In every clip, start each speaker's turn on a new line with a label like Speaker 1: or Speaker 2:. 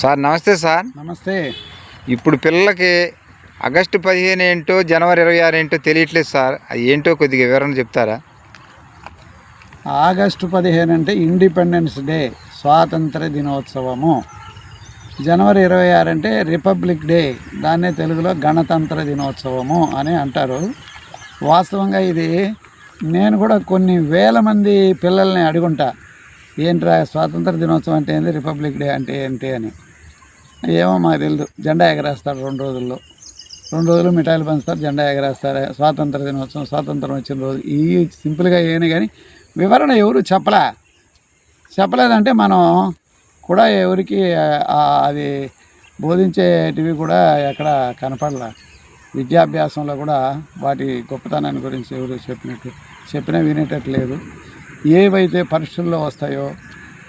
Speaker 1: Sir నమస్తే sir.
Speaker 2: నమస్తే.
Speaker 1: ఇప్పుడు పిల్లలకి ఆగస్టు పదిహేను ఏంటో జనవరి ఇరవై ఆరు ఏంటో తెలియట్లేదు సార్. అది ఏంటో కొద్దిగా వివరణ చెప్తారా?
Speaker 2: ఆగస్టు పదిహేను అంటే ఇండిపెండెన్స్ డే స్వాతంత్ర దినోత్సవము. జనవరి ఇరవై ఆరు అంటే రిపబ్లిక్ డే దాన్నే తెలుగులో గణతంత్ర దినోత్సవము అని అంటారు. వాస్తవంగా ఇది నేను కూడా కొన్ని వేల మంది పిల్లల్ని అడుగుంటా. ఏంట్రా స్వాతంత్ర దినోత్సవం అంటే ఏంది? రిపబ్లిక్ డే అంటే ఏంటి అని. ఏమో మాకు తెలియదు జెండా ఎగరేస్తారు రెండు రోజుల్లో. రెండు రోజులు మిఠాయిలు పంచుతారు జెండా ఎగరేస్తారు. స్వాతంత్ర దినోత్సవం స్వాతంత్రం వచ్చిన రోజు. ఈ సింపుల్గా ఏని కానీ వివరణ ఎవరు చెప్పలే? చెప్పలేదంటే మనం కూడా ఎవరికి అది బోధించేటివి కూడా ఎక్కడ కనపడలే. విద్యాభ్యాసంలో కూడా వాటి గొప్పతనాన్ని గురించి ఎవరు చెప్పినట్టు చెప్పినా వినేటట్టు లేదు. ఏవైతే పరీక్షల్లో వస్తాయో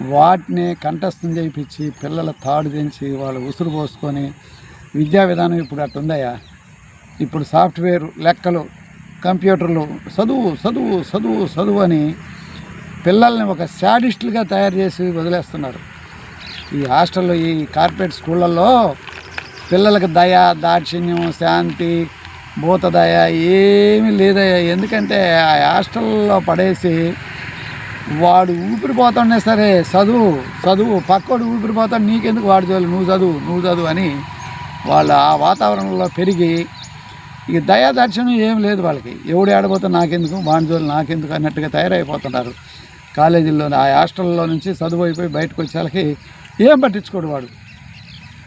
Speaker 2: వాటిని కంఠస్థం చేయించి పిల్లల తాడు తెంచి వాళ్ళు ఉసురు పోసుకొని విద్యా విధానం ఇప్పుడు అట్టుందయ్యా. ఇప్పుడు సాఫ్ట్వేర్ లెక్కలు కంప్యూటర్లు చదువు చదువు చదువు చదువు అని పిల్లల్ని ఒక శాడిస్టులుగా తయారు చేసి వదిలేస్తున్నారు. ఈ హాస్టల్లో ఈ కార్పొరేట్ స్కూళ్ళల్లో పిల్లలకు దయ దాక్షిణ్యం శాంతి భూత దయ ఏమీ లేదయ్యా. ఎందుకంటే ఆ హాస్టల్లో పడేసి వాడు ఊపిరిపోతుండే సరే చదువు చదువు పక్కోడు ఊపిరిపోతాడు నీకెందుకు వాడు చదువు నువ్వు చదువు నువ్వు చదువు అని వాళ్ళు ఆ వాతావరణంలో పెరిగి ఇక దయాదర్శనం ఏం లేదు వాళ్ళకి. ఎవడు ఆడబోతే నాకెందుకు? బాంజోలు నాకెందుకు? అన్నట్టుగా తయారైపోతున్నారు. కాలేజీల్లో ఆ హాస్టల్లో నుంచి చదువు అయిపోయి బయటకు వచ్చేళ్ళకి ఏం పట్టించుకోడు వాడు.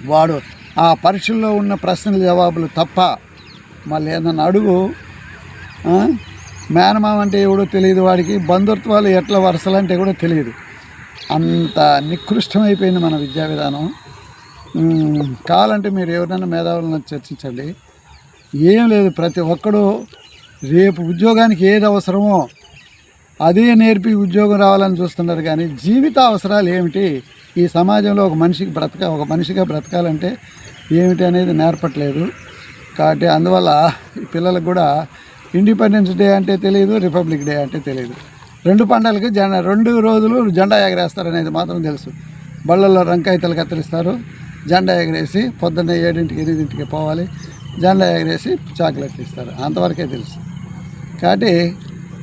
Speaker 2: వాడు ఆ పరీక్షల్లో ఉన్న ప్రశ్నల జవాబులు తప్ప మళ్ళీ ఏదన్నా అడుగు మేనమామ అంటే ఎవడో తెలియదు వాడికి. బంధుత్వాలు ఎట్లా వరుసలు అంటే కూడా తెలియదు. అంత నికృష్టమైపోయింది మన విద్యా విధానం. కావాలంటే మీరు ఎవరినైనా మేధావులను చర్చించండి. ఏం లేదు ప్రతి ఒక్కడు రేపు ఉద్యోగానికి ఏది అవసరమో అదే నేర్పి ఉద్యోగం రావాలని చూస్తున్నారు కానీ జీవిత అవసరాలు ఏమిటి? ఈ సమాజంలో ఒక మనిషికి బ్రతక ఒక మనిషిగా బ్రతకాలంటే ఏమిటి అనేది నేర్పట్లేదు. కాబట్టి అందువల్ల పిల్లలకు కూడా ఇండిపెండెన్స్ డే అంటే తెలియదు రిపబ్లిక్ డే అంటే తెలియదు రెండు పండగలకి జెండా రెండు రోజులు జెండా ఎగరేస్తారు అనేది మాత్రం తెలుసు. బళ్ళల్లో రంకాయితలు కత్తిరిస్తారు. జెండా ఎగరేసి పొద్దున్న ఏడింటికి ఎనిమిదింటికి పోవాలి. జెండా ఎగరేసి చాక్లెట్లు ఇస్తారు. అంతవరకే తెలుసు. కాబట్టి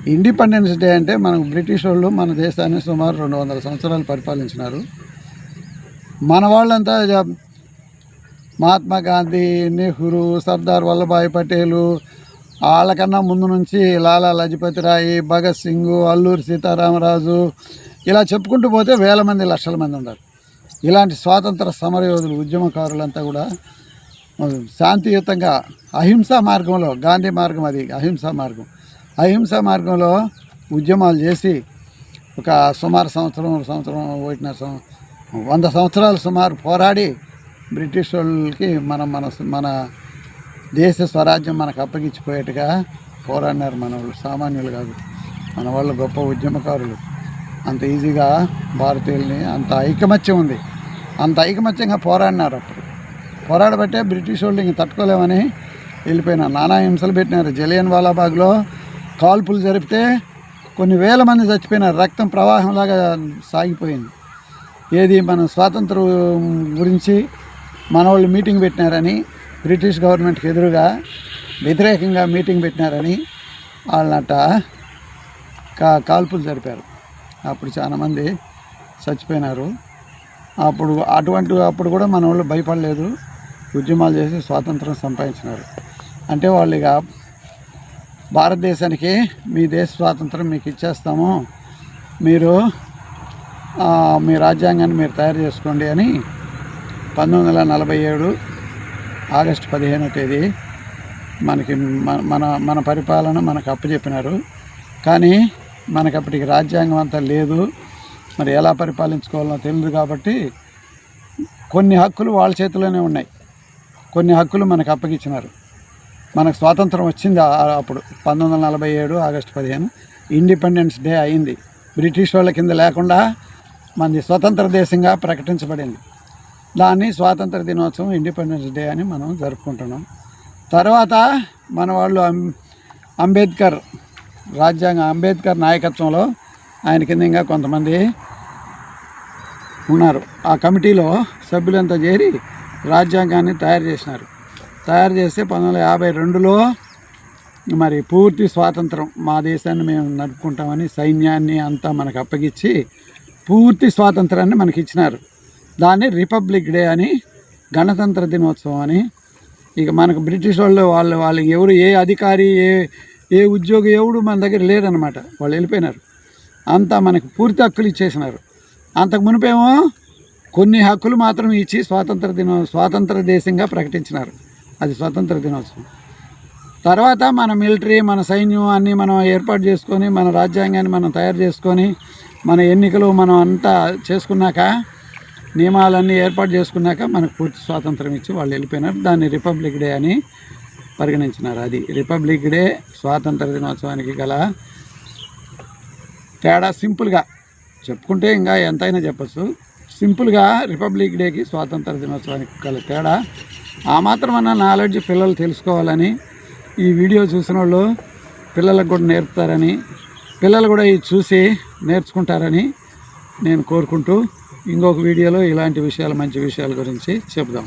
Speaker 2: ఇండిపెండెన్స్ డే అంటే మనకు బ్రిటిష్ వాళ్ళు మన దేశాన్ని సుమారు రెండు వందల సంవత్సరాలు పరిపాలించినారు. మన వాళ్ళంతా మహాత్మా గాంధీ నెహ్రూ సర్దార్ వల్లభాయ్ పటేలు వాళ్ళకన్నా ముందు నుంచి లాలా లజపతి రాయ్ భగత్ సింగ్ అల్లూరి సీతారామరాజు ఇలా చెప్పుకుంటూ పోతే వేల మంది లక్షల మంది ఉన్నారు. ఇలాంటి స్వాతంత్ర సమరయోధులు ఉద్యమకారులంతా కూడా శాంతియుతంగా అహింసా మార్గంలో గాంధీ మార్గం అది అహింసా మార్గం. అహింసా మార్గంలో ఉద్యమాలు చేసి ఒక సుమారు సంవత్సరం సంవత్సరం ఒకటిన్నర వంద సంవత్సరాలు సుమారు పోరాడి బ్రిటిష్ వాళ్ళకి మనం మన మన దేశ స్వరాజ్యం మనకు అప్పగించిపోయేట్టుగా పోరాడినారు మన వాళ్ళు సామాన్యులు కాదు. మన వాళ్ళు గొప్ప ఉద్యమకారులు. అంత ఈజీగా భారతీయుల్ని అంత ఐకమత్యం ఉంది. అంత ఐకమత్యంగా పోరాడినారు అప్పుడు. పోరాడబట్టే బ్రిటిష్ వాళ్ళు ఇంక తట్టుకోలేమని వెళ్ళిపోయిన. నానా హింసలు పెట్టినారు. జలియన్ వాలాబాగ్లో కాల్పులు జరిపితే కొన్ని వేల మంది చచ్చిపోయినారు రక్తం ప్రవాహంలాగా సాగిపోయింది. ఏది మన స్వాతంత్రం గురించి మన వాళ్ళు మీటింగ్ పెట్టినారని బ్రిటిష్ గవర్నమెంట్కి ఎదురుగా వ్యతిరేకంగా మీటింగ్ పెట్టినారని వాళ్ళనట కా కాల్పులు జరిపారు. అప్పుడు చాలామంది చచ్చిపోయినారు. అప్పుడు అటువంటి అప్పుడు కూడా మన వాళ్ళు భయపడలేదు. ఉద్యమాలు చేసి స్వాతంత్రం సంపాదించినారు. అంటే వాళ్ళు ఇక భారతదేశానికి మీ దేశ స్వాతంత్రం మీకు ఇచ్చేస్తాము. మీరు మీ రాజ్యాంగాన్ని మీరు తయారు చేసుకోండి అని పంతొమ్మిది వందల నలభై ఏడు ఆగస్టు పదిహేనో తేదీ మనకి మన- మన పరిపాలన మనకు అప్పచెప్పినారు కానీ మనకు అప్పటికి రాజ్యాంగం అంతా లేదు. మరి ఎలా పరిపాలించుకోవాలో తెలియదు కాబట్టి కొన్ని హక్కులు వాళ్ళ చేతిలోనే ఉన్నాయి. కొన్ని హక్కులు మనకు అప్పగించినారు మనకు స్వాతంత్రం వచ్చింది అప్పుడు పంతొమ్మిది వందల నలభై ఏడు ఆగస్టు పదిహేను. ఇండిపెండెన్స్ డే అయింది. బ్రిటిష్ వాళ్ళ కింద లేకుండా మనది స్వతంత్ర దేశంగా ప్రకటించబడింది. దాన్ని స్వాతంత్ర దినోత్సవం ఇండిపెండెన్స్ డే అని మనం జరుపుకుంటున్నాం. తర్వాత మన వాళ్ళు అం- అంబేద్కర్ రాజ్యాంగ అంబేద్కర్ నాయకత్వంలో ఆయన కింద ఇంకా కొంతమంది ఉన్నారు. ఆ కమిటీలో సభ్యులంతా చేరి రాజ్యాంగాన్ని తయారు చేసినారు. తయారు చేస్తే పంతొమ్మిది వందల యాభై రెండులో మరి పూర్తి స్వాతంత్రం మా దేశాన్ని మేము నడుపుకుంటామని సైన్యాన్ని అంతా మనకు అప్పగించి పూర్తి స్వాతంత్రాన్ని మనకి ఇచ్చినారు దాన్ని రిపబ్లిక్ డే అని గణతంత్ర దినోత్సవం అని. ఇక మనకు బ్రిటిష్ వాళ్ళు వాళ్ళు వాళ్ళు ఎవరు ఏ అధికారి ఏ ఏ ఉద్యోగి ఎవడు మన దగ్గర లేరనమాట వాళ్ళు వెళ్ళిపోయినారు. అంతా మనకు పూర్తి హక్కులు ఇచ్చేసినారు. అంతకు మునిపేమో కొన్ని హక్కులు మాత్రం ఇచ్చి స్వాతంత్ర దినో స్వాతంత్ర దేశంగా ప్రకటించినారు. అది స్వాతంత్ర దినోత్సవం. తర్వాత మన మిలిటరీ మన సైన్యం అన్నీ మనం ఏర్పాటు చేసుకొని మన రాజ్యాంగాన్ని మనం తయారు చేసుకొని మన ఎన్నికలు మనం అంతా చేసుకున్నాక నియమాలన్నీ ఏర్పాటు చేసుకున్నాక మనకు పూర్తి స్వాతంత్రం ఇచ్చి వాళ్ళు వెళ్ళిపోయినారు. దాన్ని రిపబ్లిక్ డే అని పరిగణించినారు. అది రిపబ్లిక్ డే స్వాతంత్ర దినోత్సవానికి గల తేడా సింపుల్గా చెప్పుకుంటే ఇంకా ఎంతైనా చెప్పచ్చు. సింపుల్గా రిపబ్లిక్ డేకి స్వాతంత్ర దినోత్సవానికి గల తేడా ఆ మాత్రమన్న నాలెడ్జ్ పిల్లలు తెలుసుకోవాలని ఈ వీడియో చూసిన వాళ్ళు పిల్లలకు కూడా నేర్పుతారని పిల్లలు కూడా ఇది చూసి నేర్చుకుంటారని నేను కోరుకుంటూ ఇంకొక వీడియోలో ఇలాంటి విషయాలు మంచి విషయాల గురించి చెప్దాం.